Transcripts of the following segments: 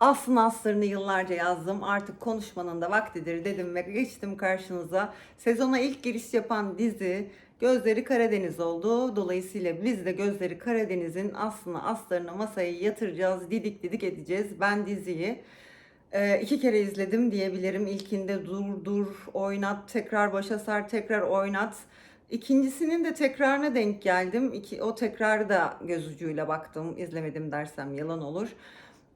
Aslın aslarını yıllarca yazdım. Artık konuşmanın da vaktidir dedim ve geçtim karşınıza. Sezona ilk giriş yapan dizi Gözleri Karadeniz oldu. Dolayısıyla biz de Gözleri Karadeniz'in aslını aslarını masaya yatıracağız. Didik didik edeceğiz. Ben diziyi e, iki kere izledim diyebilirim. İlkinde dur dur oynat tekrar başa sar tekrar oynat. İkincisinin de tekrarına denk geldim. İki, o tekrarı da göz ucuyla baktım. İzlemedim dersem yalan olur.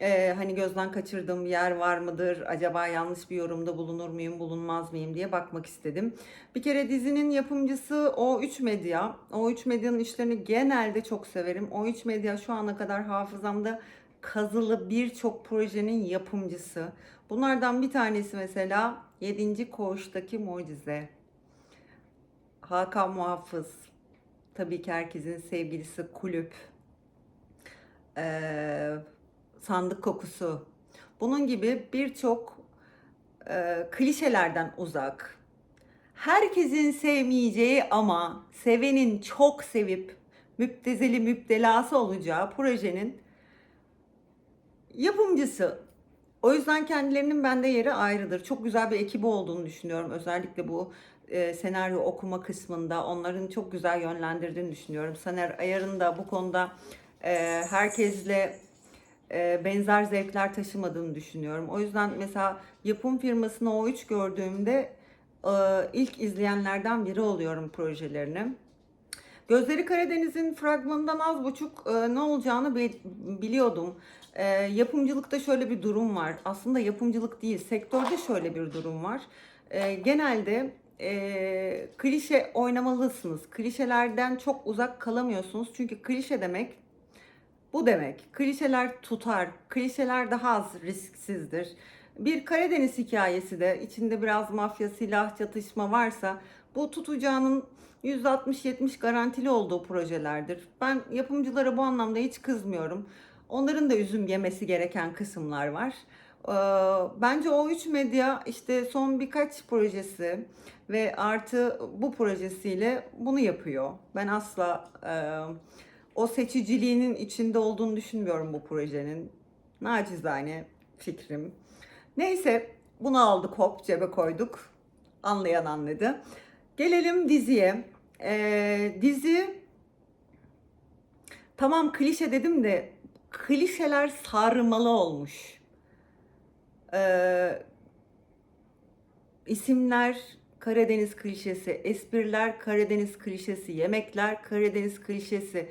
Ee, hani gözden kaçırdığım yer var mıdır? Acaba yanlış bir yorumda bulunur muyum, bulunmaz mıyım diye bakmak istedim. Bir kere dizinin yapımcısı O3 Medya. O3 Medya'nın işlerini genelde çok severim. O3 Medya şu ana kadar hafızamda kazılı birçok projenin yapımcısı. Bunlardan bir tanesi mesela 7. Koğuş'taki Mucize. Hakan Muhafız. Tabii ki herkesin sevgilisi Kulüp. Ee, sandık kokusu. Bunun gibi birçok e, klişelerden uzak. Herkesin sevmeyeceği ama sevenin çok sevip müptezeli müptelası olacağı projenin yapımcısı. O yüzden kendilerinin bende yeri ayrıdır. Çok güzel bir ekibi olduğunu düşünüyorum. Özellikle bu e, senaryo okuma kısmında onların çok güzel yönlendirdiğini düşünüyorum. Saner Ayar'ın da bu konuda e, herkesle benzer zevkler taşımadığını düşünüyorum. O yüzden mesela yapım firmasını O3 gördüğümde e, ilk izleyenlerden biri oluyorum projelerini. Gözleri Karadeniz'in fragmanından az buçuk e, ne olacağını bi- biliyordum. E, yapımcılıkta şöyle bir durum var. Aslında yapımcılık değil, sektörde şöyle bir durum var. E, genelde e, klişe oynamalısınız. Klişelerden çok uzak kalamıyorsunuz. Çünkü klişe demek bu demek. Klişeler tutar. Klişeler daha az risksizdir. Bir Karadeniz hikayesi de içinde biraz mafya, silah, çatışma varsa bu tutacağının %60-70 garantili olduğu projelerdir. Ben yapımcılara bu anlamda hiç kızmıyorum. Onların da üzüm yemesi gereken kısımlar var. Ee, Bence o 3 medya işte son birkaç projesi ve artı bu projesiyle bunu yapıyor. Ben asla e, o seçiciliğinin içinde olduğunu düşünmüyorum bu projenin. Nacizane fikrim. Neyse bunu aldık hop cebe koyduk. Anlayan anladı. Gelelim diziye. Ee, dizi tamam klişe dedim de klişeler sarmalı olmuş. Ee, isimler Karadeniz klişesi, espriler Karadeniz klişesi, yemekler Karadeniz klişesi,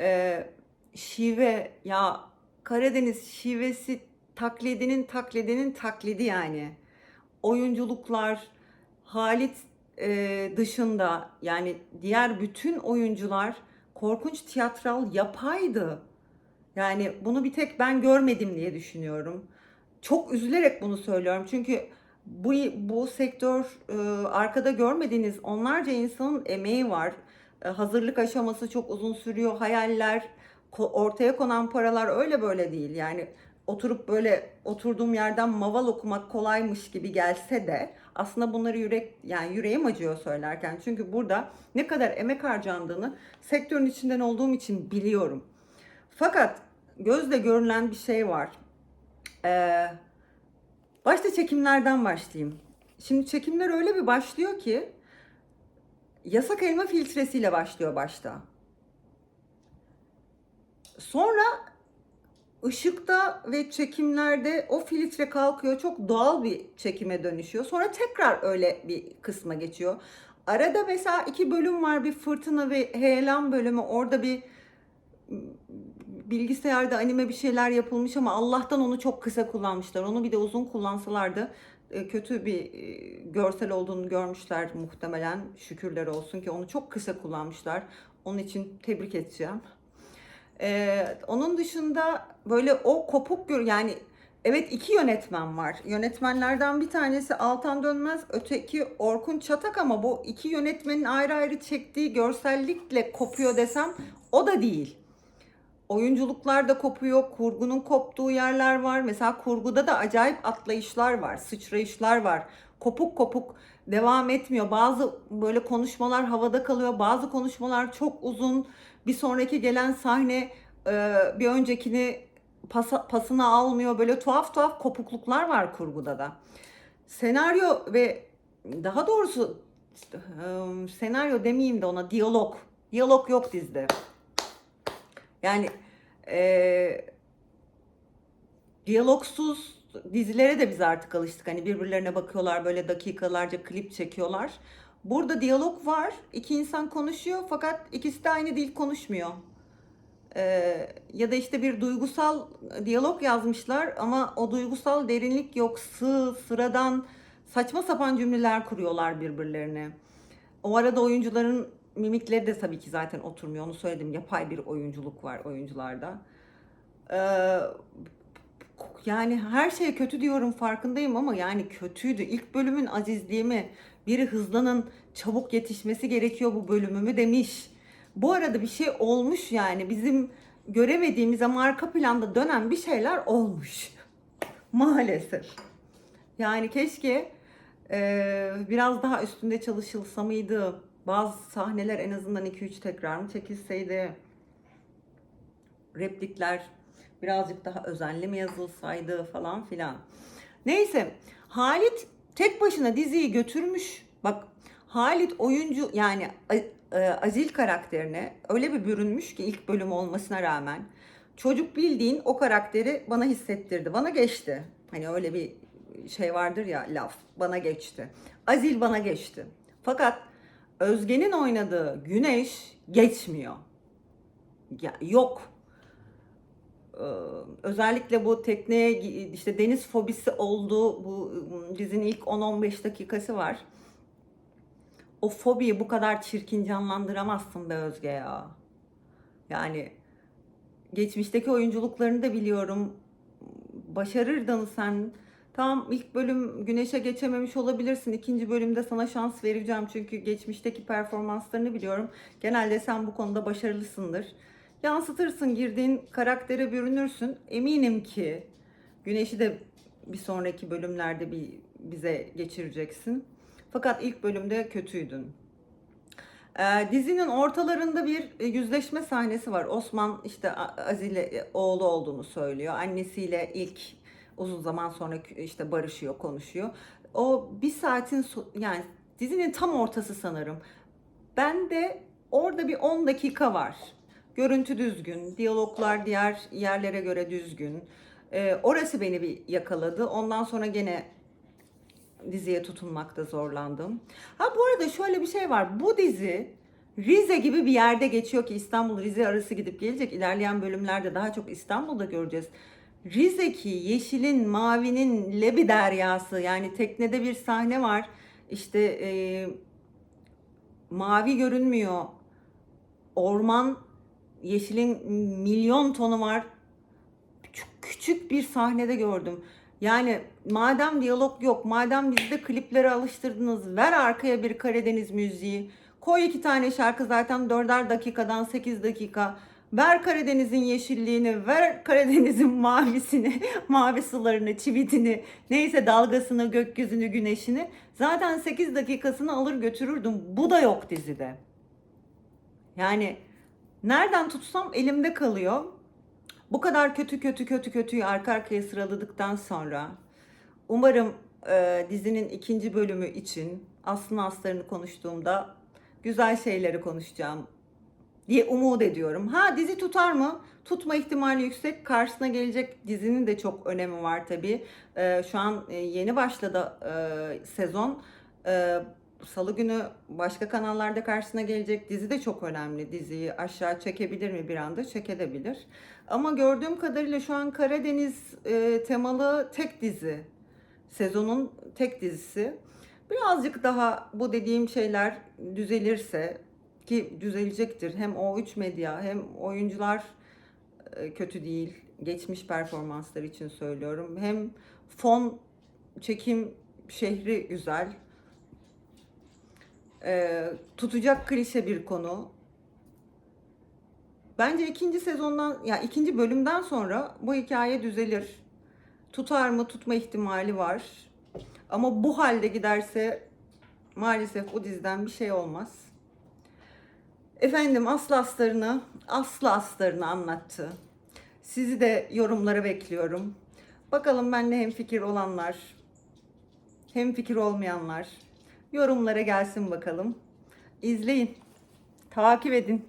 ee, şive ya Karadeniz şivesi taklidinin taklidinin taklidi yani. Oyunculuklar Halit e, dışında yani diğer bütün oyuncular korkunç tiyatral yapaydı. Yani bunu bir tek ben görmedim diye düşünüyorum. Çok üzülerek bunu söylüyorum. Çünkü bu bu sektör e, arkada görmediğiniz onlarca insanın emeği var. E, hazırlık aşaması çok uzun sürüyor. Hayaller, ortaya konan paralar öyle böyle değil. Yani oturup böyle oturduğum yerden maval okumak kolaymış gibi gelse de aslında bunları yürek yani yüreğim acıyor söylerken. Çünkü burada ne kadar emek harcandığını sektörün içinden olduğum için biliyorum. Fakat gözle görülen bir şey var. Ee, başta çekimlerden başlayayım. Şimdi çekimler öyle bir başlıyor ki yasak elma filtresiyle başlıyor başta. Sonra ışıkta ve çekimlerde o filtre kalkıyor. Çok doğal bir çekime dönüşüyor. Sonra tekrar öyle bir kısma geçiyor. Arada mesela iki bölüm var. Bir fırtına ve heyelan bölümü. Orada bir bilgisayarda anime bir şeyler yapılmış ama Allah'tan onu çok kısa kullanmışlar. Onu bir de uzun kullansalardı kötü bir e, görsel olduğunu görmüşler muhtemelen. Şükürler olsun ki onu çok kısa kullanmışlar. Onun için tebrik edeceğim. Ee, onun dışında böyle o kopuk gör yani evet iki yönetmen var. Yönetmenlerden bir tanesi Altan Dönmez, öteki Orkun Çatak ama bu iki yönetmenin ayrı ayrı çektiği görsellikle kopuyor desem o da değil. Oyunculuklar da kopuyor, kurgunun koptuğu yerler var. Mesela kurguda da acayip atlayışlar var, sıçrayışlar var. Kopuk kopuk devam etmiyor. Bazı böyle konuşmalar havada kalıyor, bazı konuşmalar çok uzun. Bir sonraki gelen sahne e, bir öncekini pasa- pasını almıyor. Böyle tuhaf tuhaf kopukluklar var kurguda da. Senaryo ve daha doğrusu ım, senaryo demeyeyim de ona diyalog. Diyalog yok dizide. Yani eee diyalogsuz dizilere de biz artık alıştık. Hani birbirlerine bakıyorlar böyle dakikalarca klip çekiyorlar. Burada diyalog var. İki insan konuşuyor fakat ikisi de aynı dil konuşmuyor. Ee, ya da işte bir duygusal diyalog yazmışlar ama o duygusal derinlik yok. Sığ, sıradan saçma sapan cümleler kuruyorlar birbirlerine. O arada oyuncuların mimikleri de tabii ki zaten oturmuyor. Onu söyledim. Yapay bir oyunculuk var oyuncularda. Ee, yani her şey kötü diyorum farkındayım ama yani kötüydü. İlk bölümün azizliği mi? Biri hızlanın çabuk yetişmesi gerekiyor bu bölümümü demiş. Bu arada bir şey olmuş yani bizim göremediğimiz ama arka planda dönen bir şeyler olmuş. Maalesef. Yani keşke eee, biraz daha üstünde çalışılsa mıydı? Bazı sahneler en azından 2-3 tekrar mı çekilseydi? replikler birazcık daha özenli mi yazılsaydı falan filan. Neyse Halit tek başına diziyi götürmüş. Bak Halit oyuncu yani e, Azil karakterine öyle bir bürünmüş ki ilk bölüm olmasına rağmen çocuk bildiğin o karakteri bana hissettirdi. Bana geçti. Hani öyle bir şey vardır ya laf. Bana geçti. Azil bana geçti. Fakat Özge'nin oynadığı Güneş geçmiyor. Ya, yok. Ee, özellikle bu tekneye işte deniz fobisi olduğu bu dizinin ilk 10-15 dakikası var. O fobiyi bu kadar çirkin canlandıramazsın be Özge ya. Yani geçmişteki oyunculuklarını da biliyorum. Başarırdın sen. Tamam ilk bölüm güneşe geçememiş olabilirsin. İkinci bölümde sana şans vereceğim. Çünkü geçmişteki performanslarını biliyorum. Genelde sen bu konuda başarılısındır. Yansıtırsın, girdiğin karaktere bürünürsün. Eminim ki güneşi de bir sonraki bölümlerde bir bize geçireceksin. Fakat ilk bölümde kötüydün. Ee, dizinin ortalarında bir e, yüzleşme sahnesi var. Osman işte Azile e, oğlu olduğunu söylüyor. Annesiyle ilk uzun zaman sonra işte barışıyor, konuşuyor. O bir saatin yani dizinin tam ortası sanırım. Ben de orada bir 10 dakika var. Görüntü düzgün, diyaloglar diğer yerlere göre düzgün. Ee, orası beni bir yakaladı. Ondan sonra gene diziye tutunmakta zorlandım. Ha bu arada şöyle bir şey var. Bu dizi Rize gibi bir yerde geçiyor ki İstanbul Rize arası gidip gelecek. İlerleyen bölümlerde daha çok İstanbul'da göreceğiz. Rize'ki yeşilin, mavinin lebi deryası yani teknede bir sahne var. İşte e, mavi görünmüyor. Orman yeşilin milyon tonu var çok küçük bir sahnede gördüm. Yani madem diyalog yok, madem bizde kliplere alıştırdınız, ver arkaya bir Karadeniz müziği. Koy iki tane şarkı zaten dörder dakikadan 8 dakika. Ver Karadeniz'in yeşilliğini, ver Karadeniz'in mavisini, mavi sularını, çivitini, neyse dalgasını, gökyüzünü, güneşini. Zaten 8 dakikasını alır götürürdüm. Bu da yok dizide. Yani nereden tutsam elimde kalıyor. Bu kadar kötü kötü kötü kötüyü arka arkaya sıraladıktan sonra umarım e, dizinin ikinci bölümü için aslını aslarını konuştuğumda güzel şeyleri konuşacağım diye umut ediyorum. Ha dizi tutar mı? Tutma ihtimali yüksek. Karşısına gelecek dizinin de çok önemi var tabii. E, şu an e, yeni başladı e, sezon. E, Salı günü başka kanallarda karşısına gelecek dizi de çok önemli. Diziyi aşağı çekebilir mi bir anda? Çekebilir. Ama gördüğüm kadarıyla şu an Karadeniz e, temalı tek dizi. Sezonun tek dizisi. Birazcık daha bu dediğim şeyler düzelirse ki düzelecektir. Hem O3 medya hem oyuncular e, kötü değil. Geçmiş performanslar için söylüyorum. Hem fon çekim şehri güzel. E, tutacak klişe bir konu. Bence ikinci sezondan ya ikinci bölümden sonra bu hikaye düzelir. Tutar mı tutma ihtimali var. Ama bu halde giderse maalesef bu diziden bir şey olmaz. Efendim Aslı Aslarını, Aslı Aslarını anlattı. Sizi de yorumlara bekliyorum. Bakalım benimle hemfikir olanlar, hemfikir olmayanlar yorumlara gelsin bakalım. İzleyin, takip edin.